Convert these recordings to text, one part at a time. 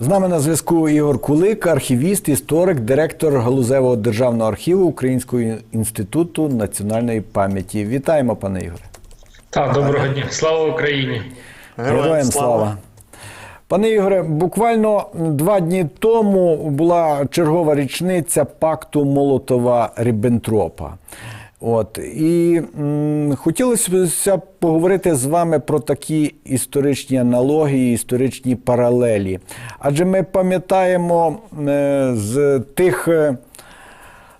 З нами на зв'язку Ігор Кулик, архівіст, історик, директор Галузевого державного архіву Українського інституту національної пам'яті. Вітаємо, пане Ігоре. Так, доброго дня. Слава Україні. Героям слава. Пане Ігоре, буквально два дні тому була чергова річниця пакту Молотова Ріббентропа. От і м, хотілося б поговорити з вами про такі історичні аналогії, історичні паралелі. Адже ми пам'ятаємо е, з тих.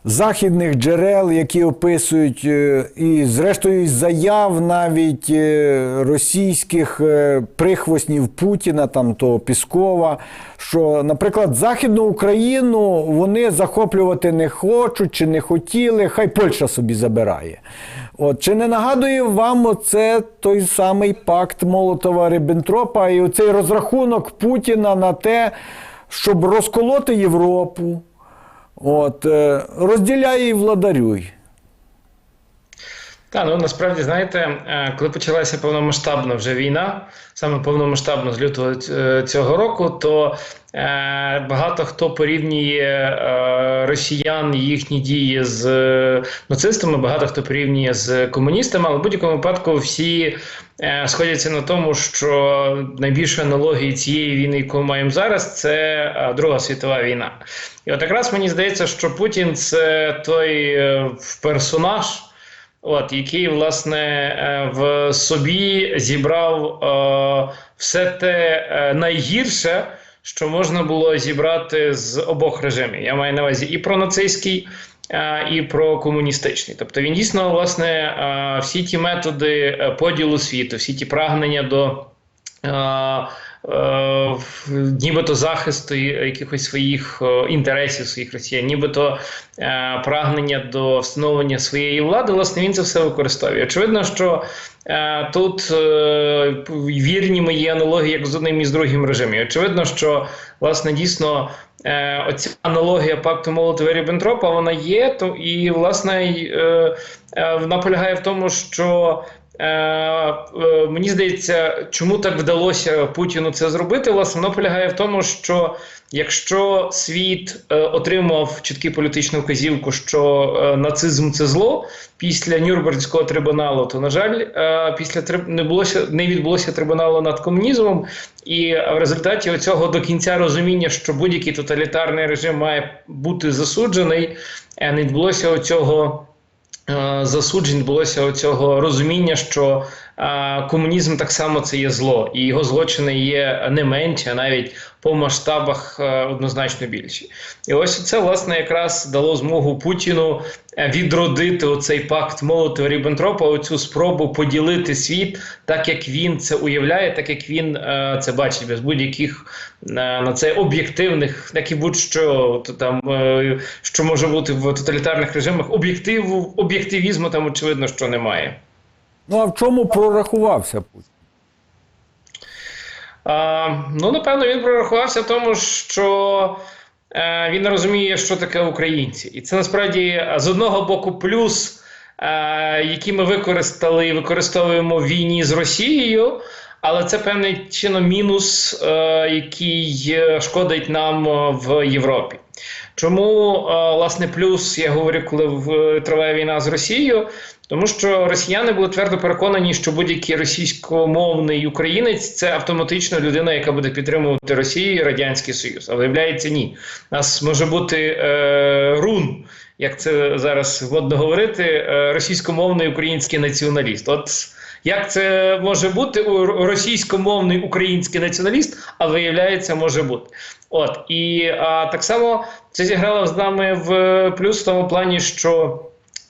Західних джерел, які описують, е, і зрештою заяв навіть е, російських е, прихвостнів Путіна, там того Піскова, що, наприклад, Західну Україну вони захоплювати не хочуть чи не хотіли, хай Польща собі забирає. От, чи не нагадує вам оце той самий пакт Молотова Ріббентропа і оцей розрахунок Путіна на те, щоб розколоти Європу? От, е, розділяй і владарюй. Так, ну насправді знаєте, е, коли почалася повномасштабна вже війна, саме повномасштабно з лютого е, цього року, то багато хто порівнює росіян їхні дії з нацистами, багато хто порівнює з комуністами, але в будь-якому випадку всі сходяться на тому, що найбільшою аналогією цієї війни, яку ми маємо зараз, це е, Друга світова війна. І от якраз мені здається, що Путін це той е, персонаж. От, який власне е, в собі зібрав е, все те е, найгірше, що можна було зібрати з обох режимів. Я маю на увазі і про нацистський, е, і про комуністичний. Тобто він дійсно власне всі ті методи е, поділу світу, всі ті прагнення до. Е, Нібито захисту якихось своїх е, інтересів своїх росіян, нібито е, прагнення до встановлення своєї влади, власне, він це все використовує. Очевидно, що тут вірні мої аналогії як з одним і з другим режимом. Очевидно, що власне дійсно оця аналогія пакту Молотова Ріббентропа, вона є, то і власне вона полягає в тому, що. Е, е, мені здається, чому так вдалося Путіну це зробити? Власне, воно полягає в тому, що якщо світ е, отримав чітку політичну вказівку, що нацизм це зло після Нюрнбергського трибуналу, то на жаль, після не булося не відбулося трибуналу над комунізмом, і в результаті цього до кінця розуміння, що будь-який тоталітарний режим має бути засуджений, не відбулося оцього. Е, засуджень булося оцього розуміння, що комунізм так само це є зло, і його злочини є не менші, а навіть по масштабах е, однозначно більші. І ось це власне якраз дало змогу Путіну е, відродити оцей пакт Молотова Ріббентропа, оцю спробу поділити світ, так як він це уявляє, так як він е, це бачить без будь-яких на це об'єктивних, як і будь-що там що може бути в тоталітарних режимах, об'єктиву об'єктивізму там очевидно, що немає. Ну а в чому прорахувався Путін? А, ну, напевно, він прорахувався в тому, що е, він розуміє, що таке українці. І це насправді е, з одного боку плюс, е, який ми використали і використовуємо в війні з Росією. Але це певний чином мінус, е, який е, шкодить нам е, в Європі. Чому е, власне плюс я говорю, коли в, триває війна з Росією? Тому що росіяни були твердо переконані, що будь-який російськомовний українець це автоматично людина, яка буде підтримувати Росію і Радянський Союз. А виявляється, ні. У нас може бути е, рун, як це зараз модно говорити, е, російськомовний український націоналіст. От як це може бути у російськомовний український націоналіст, а виявляється, може бути. От і а, так само це зіграло з нами в плюс в тому плані, що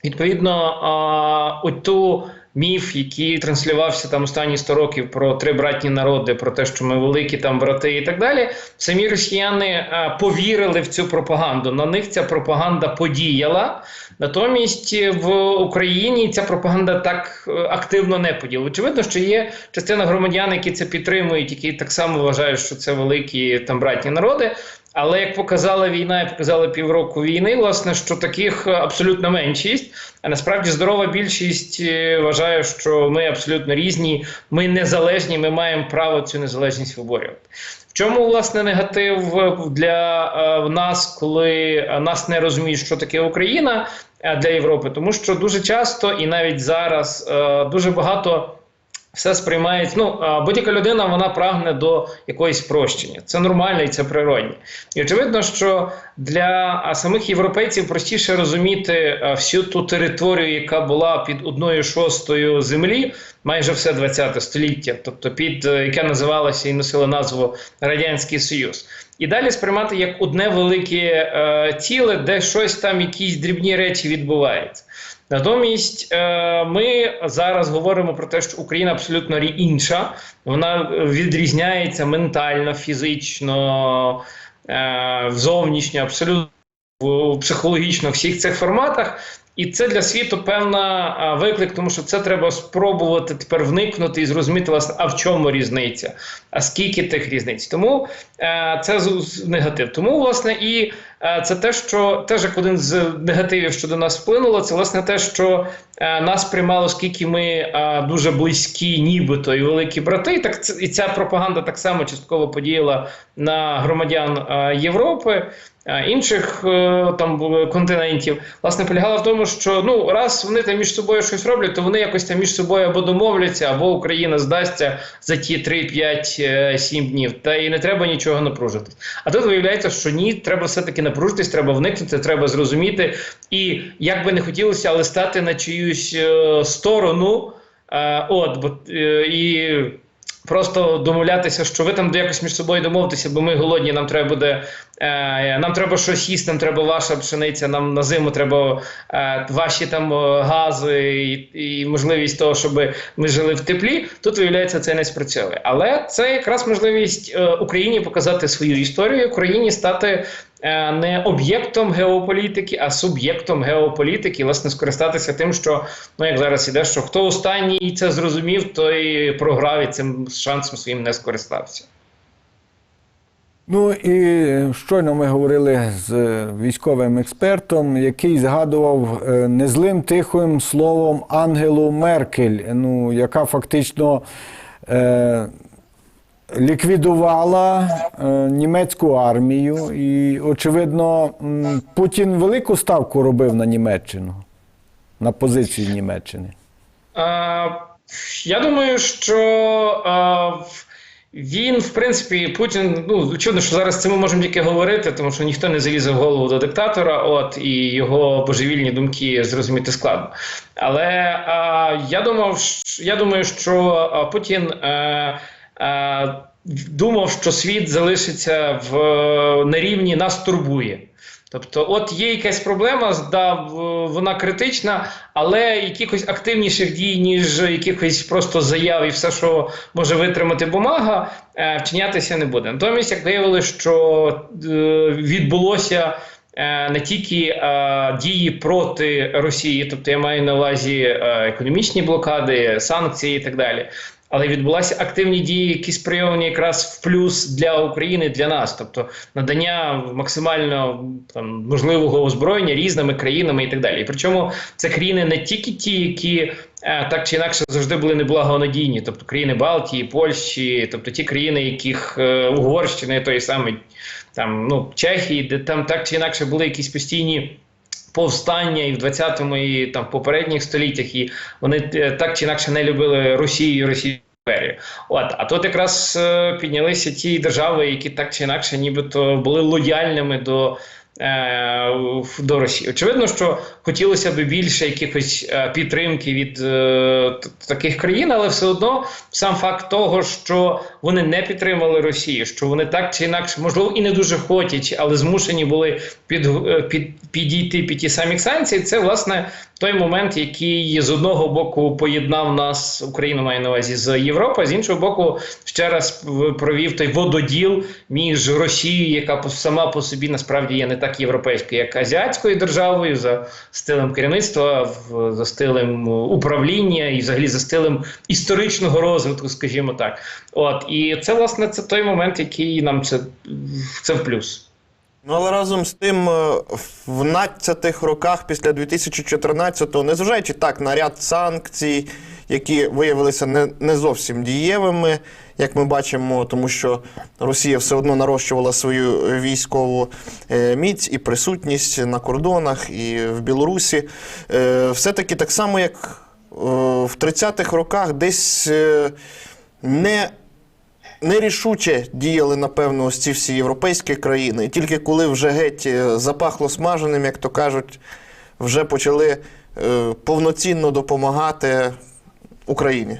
відповідно а, оту міф, який транслювався там останні 100 років про три братні народи, про те, що ми великі там брати і так далі. Самі росіяни а, повірили в цю пропаганду. На них ця пропаганда подіяла. Натомість в Україні ця пропаганда так е, активно не поділа. Очевидно, що є частина громадян, які це підтримують, які так само вважають, що це великі там братні народи. Але як показала війна, і показали півроку війни, власне, що таких абсолютно меншість. А насправді здорова більшість е, вважає, що ми абсолютно різні, ми незалежні, ми маємо право цю незалежність виборювати. В чому власне негатив е, для е, нас, коли е, нас не розуміють, що таке Україна е, для Європи? Тому що дуже часто і навіть зараз е, дуже багато. Все сприймають. Ну будь-яка людина вона прагне до якоїсь прощення. Це нормально і це природне. І очевидно, що для самих європейців простіше розуміти всю ту територію, яка була під одною шостою землі, майже все 20 століття, тобто під е, яке називалося і носило назву Радянський Союз. І далі сприймати як одне велике е, ціле, де щось там, якісь дрібні речі відбуваються. Натомість е, ми зараз говоримо про те, що Україна абсолютно інша. Вона відрізняється ментально, фізично, е, зовнішньо, абсолютно в- психологічно всіх цих форматах. І це для світу певна виклик, тому що це треба спробувати тепер вникнути і зрозуміти, власне, а в чому різниця, а скільки тих різниць. Тому е, це негатив. Тому, власне, і це те, що теж як один з негативів, що до нас вплинуло, це власне те, що е, нас приймало, оскільки ми е, дуже близькі, нібито і великі брати. І так і ця пропаганда так само частково подіяла на громадян е, Європи. е, Інших е, там е, континентів власне полягала в тому, що ну раз вони там між собою щось роблять, то вони якось там між собою або домовляться, або Україна здасться за ті 3, 5, е, 7 днів. Та і не треба нічого напружитись. А тут виявляється, що ні, треба все-таки напружитись, треба вникнути, треба зрозуміти. І як би не хотілося, але стати на чиюсь е, сторону. Е, от, бо е, і просто домовлятися, що ви там якось між собою домовитеся, бо ми голодні, нам треба буде. Е, нам треба щось їсти, нам треба ваша пшениця, нам на зиму треба е, ваші там е, гази і, і можливість того, щоб ми жили в теплі. Тут виявляється, це не спрацьовує. Але це якраз можливість е, Україні показати свою історію, Україні стати не об'єктом геополітики, а суб'єктом геополітики, власне, скористатися тим, що ну як зараз іде, що хто останній це зрозумів, той програв і цим шансом своїм не скористався. Ну і щойно ми говорили з військовим експертом, який згадував е, незлим тихим словом Ангелу Меркель, ну, яка фактично е, ліквідувала е, німецьку армію. І, очевидно, Путін велику ставку робив на Німеччину, на позиції Німеччини. А, я думаю, що а, він, в принципі, Путін, ну очевидно, що зараз це ми можемо тільки говорити, тому що ніхто не залізе в голову до диктатора, от і його божевільні думки зрозуміти складно. Але а, я думав, я думаю, що Путін. А, Думав, що світ залишиться в на рівні нас турбує. Тобто, от є якась проблема, да, вона критична, але якихось активніших дій, ніж якихось просто заяв і все, що може витримати бумага, е, вчинятися не буде. Натомість, як виявилося, що е, відбулося. е, Не тільки е, дії проти Росії, тобто я маю на увазі е, економічні блокади, санкції і так далі. Але відбулися активні дії, які спрямовані якраз в плюс для України, для нас, тобто надання максимально там можливого озброєння різними країнами і так далі. І причому це країни не тільки ті, які е, так чи інакше завжди були неблагонадійні, тобто країни Балтії, Польщі, тобто ті країни, яких е, Угорщини, той самий там ну Чехії, де там так чи інакше були якісь постійні повстання і в 20-му, і там в попередніх століттях, і вони е, так чи інакше не любили Росію і імперію. От, а тут якраз е, піднялися ті держави, які так чи інакше, нібито були лояльними до. Е, До Росії. Очевидно, що хотілося б більше якихось е, підтримки від е, таких країн, але все одно сам факт того, що вони не підтримали Росію, що вони так чи інакше, можливо, і не дуже хочуть, але змушені були під, під, підійти під ті самі санкції. Це власне той момент, який з одного боку поєднав нас, Україну має на увазі з Європою, з іншого боку, ще раз провів той вододіл між Росією, яка сама по собі насправді є не так європейською, як азіатською державою, за стилем керівництва, за стилем управління і взагалі за стилем історичного розвитку, скажімо так. От і це власне це той момент, який нам це, це в плюс. Ну, але разом з тим, е, в 12 роках після 2014-го, незважаючи так на ряд санкцій, які виявилися не, не зовсім дієвими, як ми бачимо, тому що Росія все одно нарощувала свою військову е, міць і присутність на кордонах і в Білорусі. Е, Все-таки так само, як е, в 30-х роках, десь е, не нерішуче діяли, напевно, ось ці всі європейські країни. І тільки коли вже геть е, запахло смаженим, як то кажуть, вже почали е, повноцінно допомагати Україні.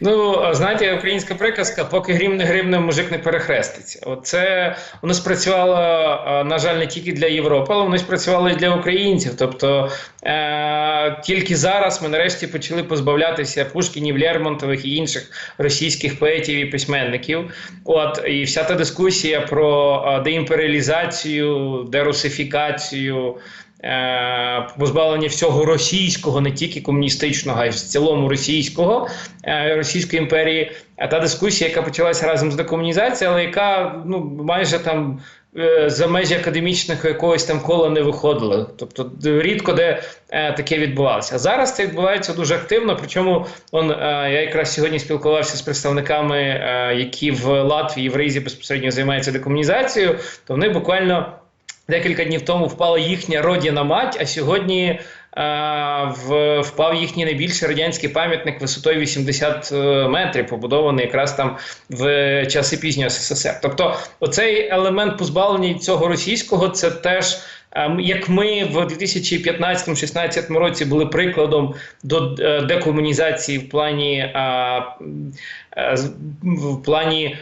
Ну, знаєте, українська приказка, поки грім не гримне, мужик не перехреститься. Оце воно спрацювало, на жаль, не тільки для Європи, але воно спрацювало і для українців. Тобто е- тільки зараз ми нарешті почали позбавлятися Пушкінів, Лермонтових і інших російських поетів і письменників. От і вся та дискусія про деімперіалізацію, дерусифікацію. Е, позбавлення всього російського, не тільки комуністичного, а й в цілому російського е, Російської імперії. А та дискусія, яка почалася разом з декомунізацією, але яка ну майже там. е, За межі академічного якогось там кола не виходили, тобто рідко де таке відбувалося. А зараз це відбувається дуже активно. Причому он я якраз сьогодні спілкувався з представниками, які в Латвії в Ризі безпосередньо займаються декомунізацією, то вони буквально декілька днів тому впала їхня родина мать, а сьогодні е, в, впав їхній найбільший радянський пам'ятник висотою 80 е, метрів, побудований якраз там в часи пізнього СССР. Тобто, оцей елемент позбавлення цього російського, це теж. Ем, Як ми в 2015-16 році були прикладом до е, декомунізації в плані е, е, в плані е,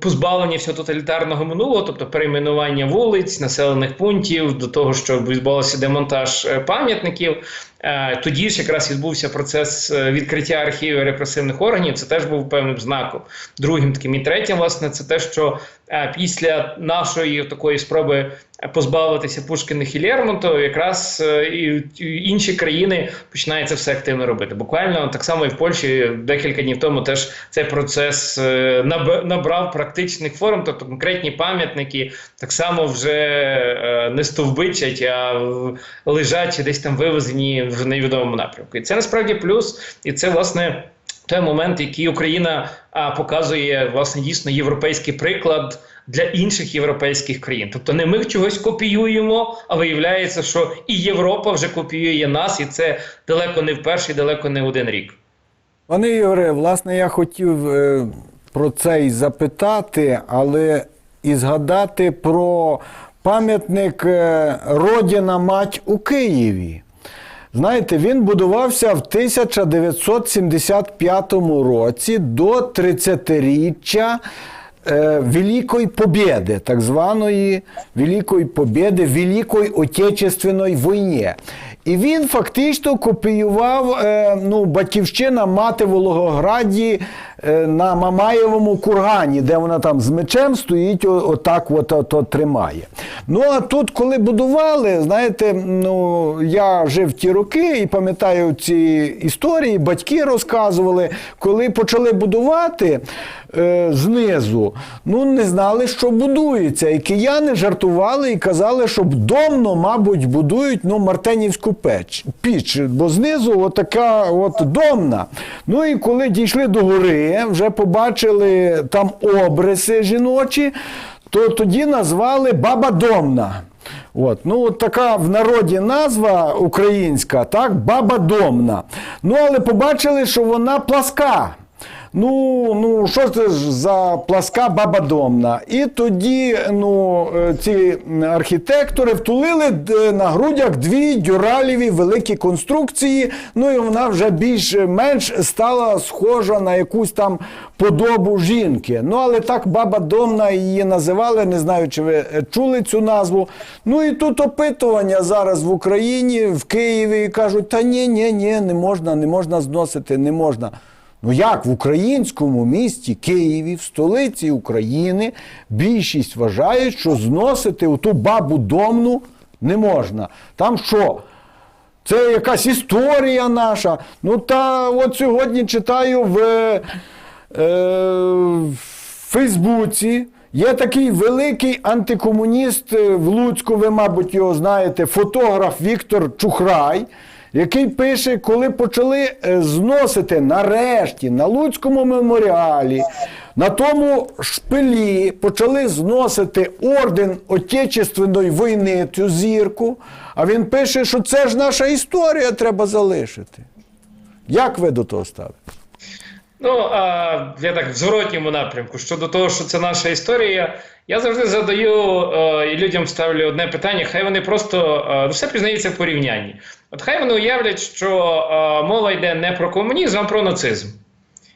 позбавлення всього тоталітарного минулого, тобто перейменування вулиць, населених пунктів, до того, що відбувався демонтаж е, пам'ятників. Е, Тоді ж якраз відбувся процес е, відкриття архівів репресивних органів. Це теж був певним знаком. Другим таким і третім, власне, це те, що е, після нашої такої спроби позбавитися Пушкіних і Лермонтова, якраз і інші країни починають це все активно робити. Буквально так само і в Польщі декілька днів тому теж цей процес набрав практичних форм, тобто конкретні пам'ятники так само вже не стовбичать, а лежать десь там вивезені в невідомому напрямку. І це насправді плюс, і це власне. Той момент, який Україна а, показує власне дійсно європейський приклад для інших європейських країн. Тобто не ми чогось копіюємо, а виявляється, що і Європа вже копіює нас, і це далеко не в перший, далеко не один рік. Пане Ігоре, власне, я хотів е, про це і запитати, але і згадати про пам'ятник е, Родіна Мать у Києві. Знаєте, він будувався в 1975 році до 30-річчя е, Великої Побєди, так званої Великої Побєди, Великої Отечественної війні. І він фактично копіював е, ну, батьківщина мати Вологограді на Мамаєвому кургані, де вона там з мечем стоїть, отак от, от, от тримає. Ну а тут, коли будували, знаєте, ну я жив в ті роки і пам'ятаю ці історії, батьки розказували, коли почали будувати е, знизу, ну не знали, що будується. І кияни жартували і казали, що домно, мабуть, будують ну, Мартенівську печ, піч, бо знизу отака от домна. Ну і коли дійшли до гори, вже побачили там обриси жіночі, то тоді назвали Баба Домна. От, ну, от така в народі назва українська, так, Баба Домна. Ну, але побачили, що вона пласка. Ну, ну що це ж за пласка баба домна? І тоді ну, е, ці архітектори втулили на грудях дві дюраліві великі конструкції. Ну і вона вже більш-менш стала схожа на якусь там подобу жінки. Ну, але так баба домна її називали. Не знаю, чи ви е, чули цю назву. Ну і тут опитування зараз в Україні, в Києві кажуть: та ні, ні, ні, не можна, не можна зносити, не можна. Ну як в українському місті Києві, в столиці України, більшість вважають, що зносити оту бабу домну не можна. Там що? Це якась історія наша. Ну та от сьогодні читаю в, е, в Фейсбуці Є такий великий антикомуніст е, в Луцьку, ви, мабуть, його знаєте, фотограф Віктор Чухрай, який пише, коли почали е, зносити нарешті на Луцькому меморіалі, на тому шпилі почали зносити орден Отечественної війни, цю зірку. А він пише, що це ж наша історія треба залишити. Як ви до того ставите? Ну, а я так в зворотньому напрямку. Щодо того, що це наша історія, я завжди задаю е, і людям ставлю одне питання. Хай вони просто е, все пізнається в порівнянні. От хай вони уявлять, що е, мова йде не про комунізм, а про нацизм.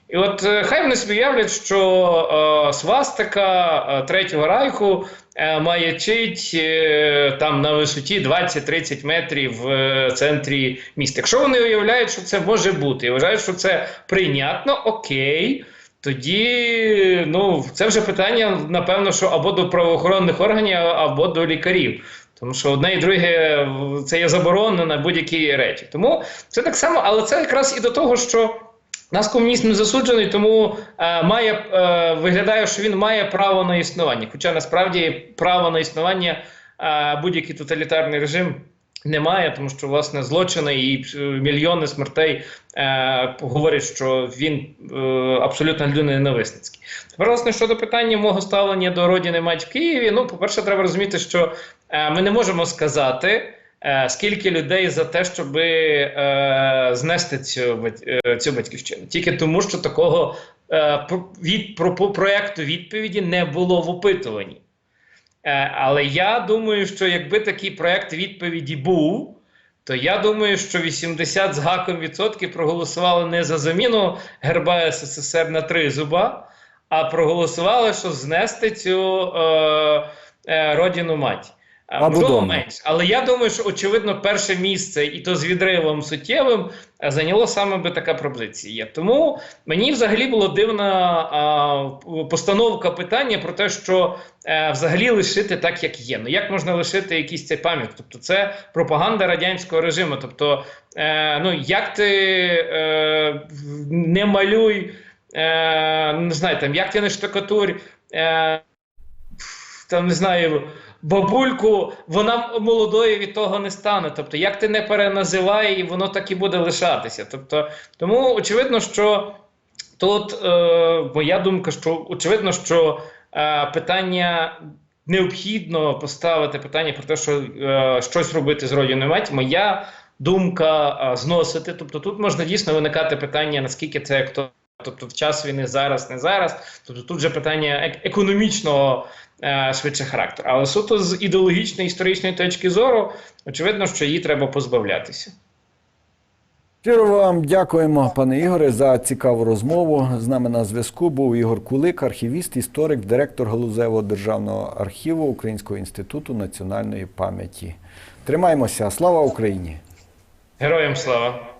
І от е, хай вони собі уявлять, що е, свастика е, Третього Райху е, маячить е, там на висоті 20-30 метрів в е, центрі міста. Якщо вони уявляють, що це може бути, і вважають, що це прийнятно, окей. Тоді ну, це вже питання, напевно, що або до правоохоронних органів, або до лікарів. Тому що одне і друге це є заборонено на будь-які речі. Тому це так само, але це якраз і до того, що нас комунізм не засуджений, тому е, має е, виглядає, що він має право на існування. Хоча насправді право на існування е, будь-який тоталітарний режим немає, тому що власне злочини і е, мільйони смертей е, говорять, що він е, абсолютно людиноненависницький. Тепер, власне, щодо питання мого ставлення до родини мать в Києві. Ну, по-перше, треба розуміти, що ми не можемо сказати. Е, Скільки людей за те, щоб е, знести цю, е, цю батьківщину? Тільки тому, що такого е, від, про, проекту відповіді не було в опитуванні. Е, але я думаю, що якби такий проект відповіді був, то я думаю, що 80 з гаком відсотків проголосували не за заміну герба СССР на три зуба, а проголосували, що знести цю е, е, родину мать. А, Можливо, менше. Але я думаю, що очевидно перше місце, і то з відривом суттєвим, е, зайняло саме би така пропозиція. Тому мені взагалі була дивна а, постановка питання про те, що е, взагалі лишити так, як є. Ну як можна лишити якийсь цей пам'ятник? Тобто це пропаганда радянського режиму. Тобто, е, ну як ти е, не малюй, е, не знаю, там, як ти не штукатурь. Е, там не знаю, бабульку, вона молодою від того не стане. Тобто, як ти не переназивай, і воно так і буде лишатися. Тобто, тому очевидно, що тут е, моя думка, що очевидно, що е, питання. Необхідно поставити питання про те, що е, щось робити з родиною мать. Моя думка е, зносити. Тобто тут можна дійсно виникати питання, наскільки це актуально. Тобто в час війни зараз, не зараз. Тобто тут вже питання ек- економічного швидше характеру. Але суто з ідеологічної історичної точки зору, очевидно, що її треба позбавлятися. Щиро вам дякуємо, пане Ігоре, за цікаву розмову. З нами на зв'язку був Ігор Кулик, архівіст, історик, директор Галузевого державного архіву Українського інституту національної пам'яті. Тримаємося. Слава Україні! Героям слава!